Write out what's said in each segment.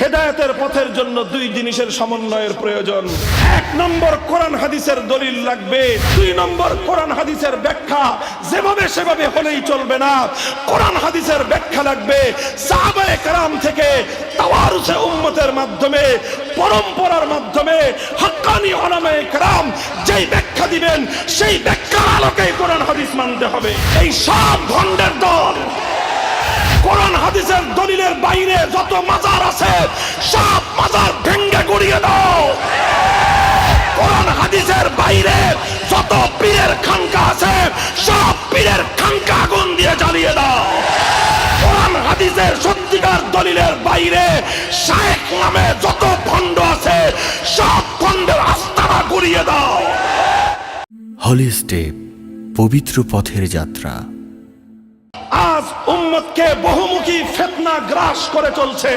হেদায়েতের পথের জন্য দুই জিনিসের সমন্বয়ের প্রয়োজন। এক নম্বর কোরআন হাদিসের দলিল লাগবে। দুই নম্বর কোরআন হাদিসের ব্যাখ্যা যেভাবে সেভাবে হলেই চলবে না। কোরআন হাদিসের ব্যাখ্যা লাগবে সাহাবায়ে থেকে তাওয়ারুসে উম্মতের মাধ্যমে, পরম্পরার মাধ্যমে হাক্কানি ওলামায়ে কেরাম যেই ব্যাখ্যা দিবেন, সেই ব্যাখ্যার আলোকেই কোরআন হাদিস মানতে হবে। এই সব ভণ্ডের দল কোরআন হাদিসের দলিলের জ্বালিয়ে দাও। কোরআন হাদিসের সত্যিকার দলিলের বাইরে শায়েখ নামে যত ভণ্ড আছে সব ভণ্ডের আস্তানা গড়িয়ে দাও। হলি স্টেপ পবিত্র পথের যাত্রা। আজ উম্মতকে বহুমুখী ফেতনা গ্রাস করে চলছে।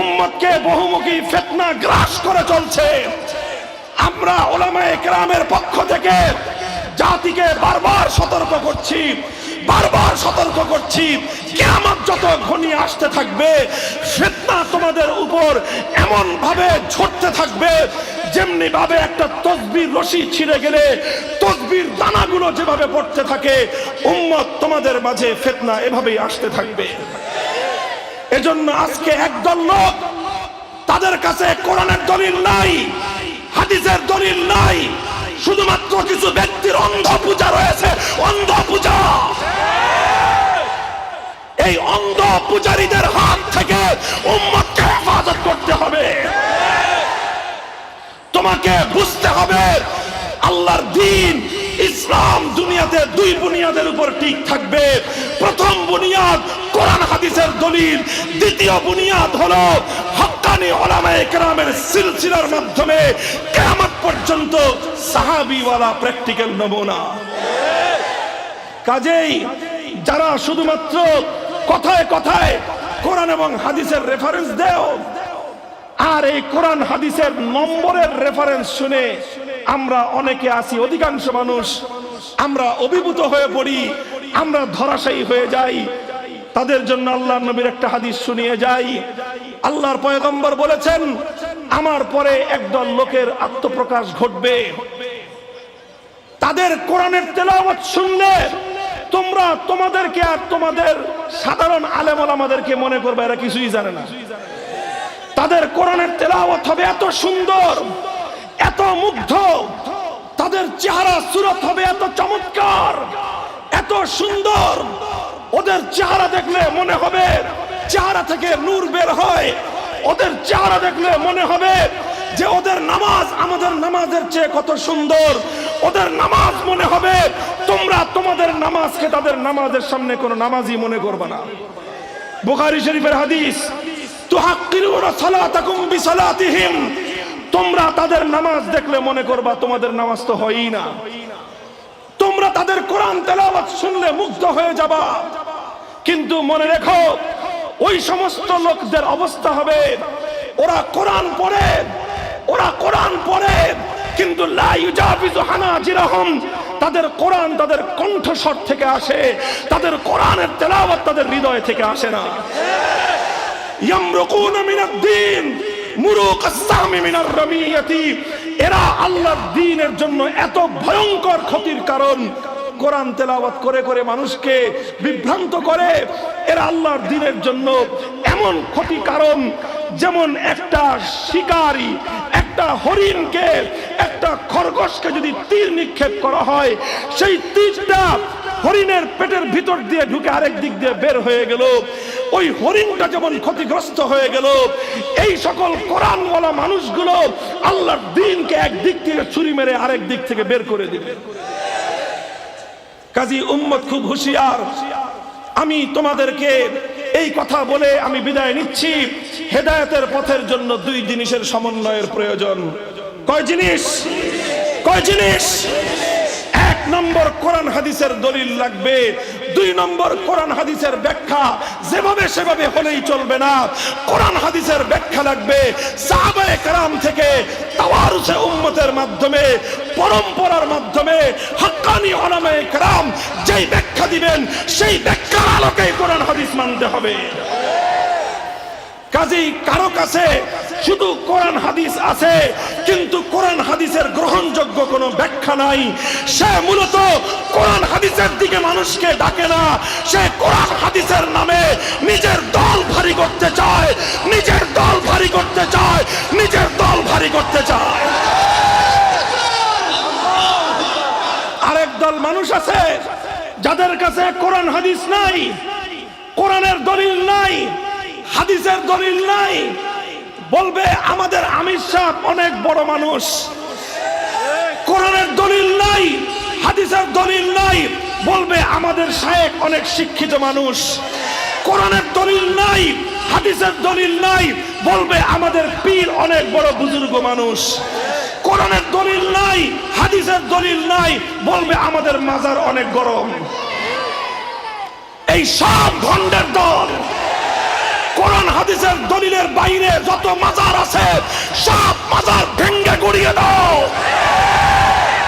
উম্মতকে বহুমুখী ফেতনা গ্রাস করে চলছে। আমরা ওলামায়ে কেরামের পক্ষ থেকে জাতিকে বারবার সতর্ক করছি। বারবার সতর্ক করছি। কেয়ামত যত ঘনিয়ে আসতে থাকবে, ফেতনা তোমাদের উপর এমন ভাবে ঝরতে থাকবে যেমনি ভাবে একটা তসবির রশি ছিঁড়ে গেলে তসবির দানাগুলো যেভাবে পড়তে থাকে, উম্মত তোমাদের মাঝে ফেতনা এভাবেই আসতে থাকবে। এজন্য আজকে একদল লোক তাদের কাছে কোরআনের দলিল নাই, হাদিসের দলিল নাই, শুধুমাত্র কিছু ব্যক্তির অন্ধ পূজা রয়েছে, অন্ধ পূজা এই অন্ধ পূজারীদের হাত থেকে উম্মতকে হেফাজত করতে হবে। তোমাকে বুঝতে হবে, আল্লাহর দিন ইসলাম দুনিয়াতে দুই বুনিয়াদের উপর ঠিক থাকবে। প্রথম বুনিয়াদ কোরআন হাদিসের দলিল, দ্বিতীয় বুনিয়াদ হলো হক্কানি ওলামায়ে কেরামের সিলসিলার মাধ্যমে কিয়ামত পর্যন্ত সাহাবিওয়ালা প্র্যাকটিক্যাল নমুনা। কাজেই যারা শুধুমাত্র কথায় কথায় কোরআন এবং হাদিসের রেফারেন্স দেও। আর এই কোরআন, হাদিসের নম্বরের রেফারেন্স শুনে আমরা অনেকে আছি, অধিকাংশ মানুষ। আমরা অভিভূত হয়ে পড়ি, আমরা ধরাশায়ী হয়ে যাই। তাদের জন্য আল্লাহ নবীর একটা হাদিস শুনিয়ে যাই। আল্লাহর পয়গম্বর বলেছেন, আমার পরে একদল লোকের আত্মপ্রকাশ ঘটবে। তাদের কোরআনের তেলাওয়াত শুনলে তোমরা তোমাদেরকে আর তোমাদের সাধারণ আলেমল আমাদেরকে মনে করবে, এরা কিছুই জানে না। তাদের কোরআনের তেলাওয়াত হবে এত সুন্দর, এত মুগ্ধ। তাদের চেহারা সুরত হবে এত চমৎকার, এত সুন্দর। ওদের চেহারা দেখলে মনে হবে চেহারা থেকে নূর বের হয়। ওদের চেহারা দেখলে মনে হবে যে ওদের নামাজ আমাদের নামাজের চেয়ে কত সুন্দর। ওদের নামাজ মনে হবে তোমরা তোমাদের নামাজকে তাদের নামাজের সামনে কোনো নামাজই মনে করবে না। বুখারী শরীফের হাদিস তোমরা তাদের নামাজ দেখলে মনে করবা তোমাদের নামাজ তো হয়ই না। তোমরা তাদের কোরআন তেলাওয়াত শুনলে মুগ্ধ হয়ে যাবা। কিন্তু মনে রেখো, ওই সমস্ত লোকদের অবস্থা হবে, ওরা কোরআন পড়ে, ওরা কোরআন পড়ে, কিন্তু লা ইউজাবিজু হানাজিরাহুম তাদের কোরআন তাদের কণ্ঠস্বর থেকে আসে, তাদের কোরআনের তেলাওয়াত তাদের হৃদয় থেকে আসে না। ইয়ামরুকুনা মিনাদ দ্বীন মুরুক আস-সামি মিনার এরা আল্লাহর দ্বীনের জন্য এত ভয়ঙ্কর ক্ষতির কারণ। কোরআন তেলাওয়াত করে করে মানুষকে বিভ্রান্ত করে। এরা আল্লাহর দ্বীনের জন্য এমন ক্ষতি কারণ যেমন একটা শিকারী, একটা হরিণকে, একটা খরগোশকে যদি তীর নিক্ষেপ করা হয়, সেই তীরটা হরিণের পেটের ভিতর দিয়ে ঢুকে আরেক দিক দিয়ে বের হয়ে গেল। ওই হরিণটা যেমন ক্ষতিগ্রস্ত হয়ে গেল, এই সকল কোরআনওয়ালা মানুষগুলো আল্লাহর দিনকে একদিক থেকে ছুরি মেরে আরেক দিক থেকে বের করে দিবে কাজী উম্মত খুব হুঁশিয়ার, আমি তোমাদেরকে এই কথা বলে আমি বিদায় নিচ্ছি। হেদায়তের পথের জন্য দুই জিনিসের সমন্বয়ের প্রয়োজন। কয় জিনিস? কয় জিনিস? এক নম্বর কোরআন হাদিসের দলিল লাগবে। দুই নম্বর কোরআন হাদিসের ব্যাখ্যা যেভাবে সেভাবে হলেই চলবে না। কোরআন হাদিসের ব্যাখ্যা লাগবে সাহাবায়ে কেরাম থেকে তাওয়ারুসে উম্মতের মাধ্যমে, পরম্পরার মাধ্যমে, হাক্কানি ওলামায়ে কেরাম যেই ব্যাখ্যা দিবেন, সেই ব্যাখ্যার আলোকেই কোরআন হাদিস মানতে হবে। কাজেই কারও কাছে শুধু কোরআন হাদিস আছে, কিন্তু কোরআন হাদিসের গ্রহণযোগ্য কোনো ব্যাখ্যা নাই। সে মূলত কোরআন হাদিসের দিকে মানুষকে ডাকে না, সে কোরআন হাদিসের নামে নিজের দল ভারী করতে চায়, নিজের দল ভারী করতে চায়, নিজের দল ভারী করতে চায়। আরেক দল মানুষ আছে, যাদের কাছে কোরআন হাদিস নাই, কোরআনের দলিল নাই হাদিসের দলিল নাই। বলবে, আমাদের আমির সাহেব অনেক বড় মানুষ। কোরআনের দলিল নাই, হাদিসের দলিল নাই। বলবে, আমাদের শায়েক অনেক শিক্ষিত মানুষ। কোরআনের দলিল নাই, হাদিসের দলিল নাই। বলবে, আমাদের পীর অনেক বড় বুজুর্গ মানুষ। কোরআনের দলিল নাই, হাদিসের দলিল নাই। বলবে, আমাদের মাজার অনেক গরম। এই সব ভণ্ডের দল কোরআন হাদিসের দলিলের বাইরে যত মাজার আছে, সব মাজার ভেঙ্গে গড়িয়ে দাও।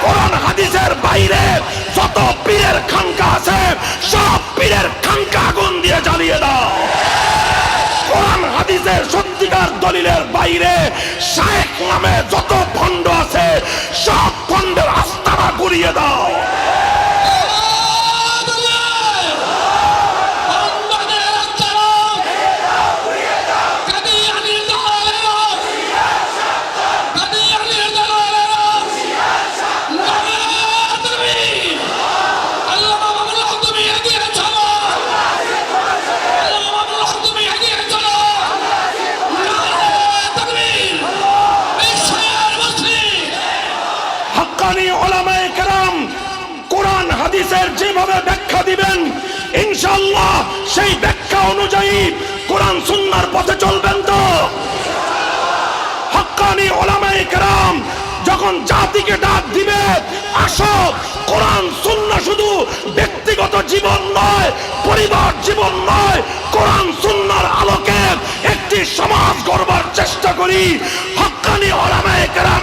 কোরআন হাদিসের বাইরে যত পীরের খানকা আছে, সব পীরের খানকা আগুন দিয়ে জ্বালিয়ে দাও। কোরআন হাদিসের সত্যিকার দলিলের বাইরে শায়েখ নামে যত ভণ্ড আছে, সব ভণ্ডের আস্তানা গুড়িয়ে দাও। হাক্কানি ওলামায়ে কেরাম কোরআন, হাদিসের যেভাবে ব্যাখ্যা দিবেন, ইনশাআল্লাহ সেই ব্যাখ্যা অনুযায়ী কোরআন সুন্নাহর পথে চলবেন তো। হাক্কানি ওলামায়ে কেরাম যখন জাতিকে ডাক দিবে, আসো, কোরআন সুন্নাহ শুধু ব্যক্তিগত জীবন নয়, পরিবার জীবন নয়, কোরআন সুন্নাহর আলোকে একটি সমাজ গড়বার চেষ্টা করি। হাক্কানি ওলামায়ে কেরামের